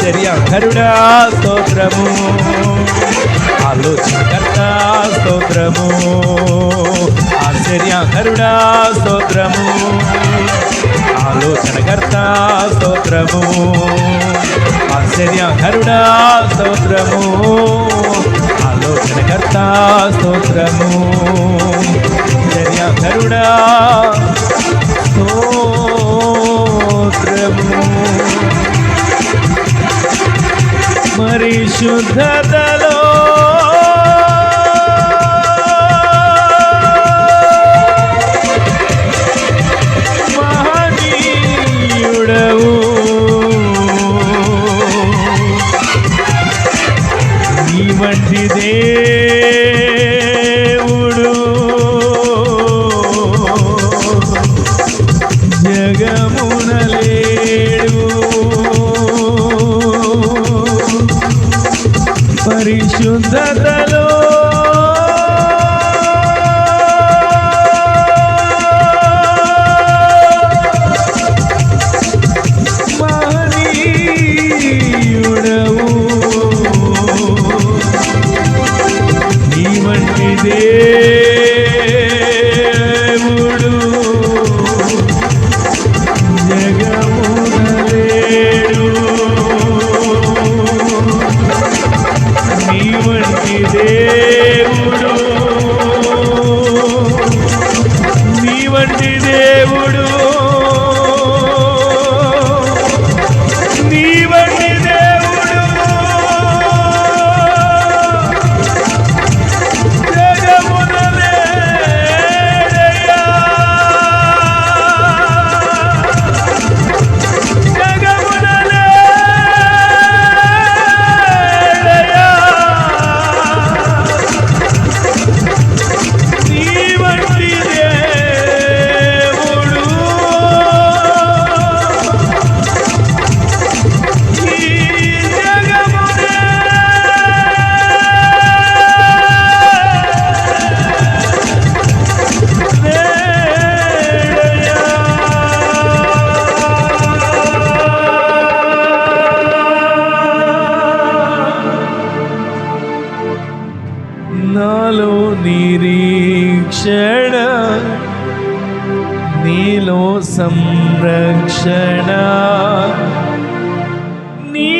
ఆశ్చర్యకరుడా స్తోత్రము. ఆలోచనకర్త స్తోత్రము. ఆశ్చర్యకరుడా స్తోత్రము. ఆలోచనకర్త స్తోత్రము. ఆశ్చర్యకరుడా స్తోత్రము. ఆలోచనకర్త స్తోత్రము. ఆశ్చర్యకరుడా పరిశుద్ధతలో మహనీయుడవు. నీ వంటి దేవుడు వంటి నాలో నిరీక్షణ నీలో సంరక్షణ. నీ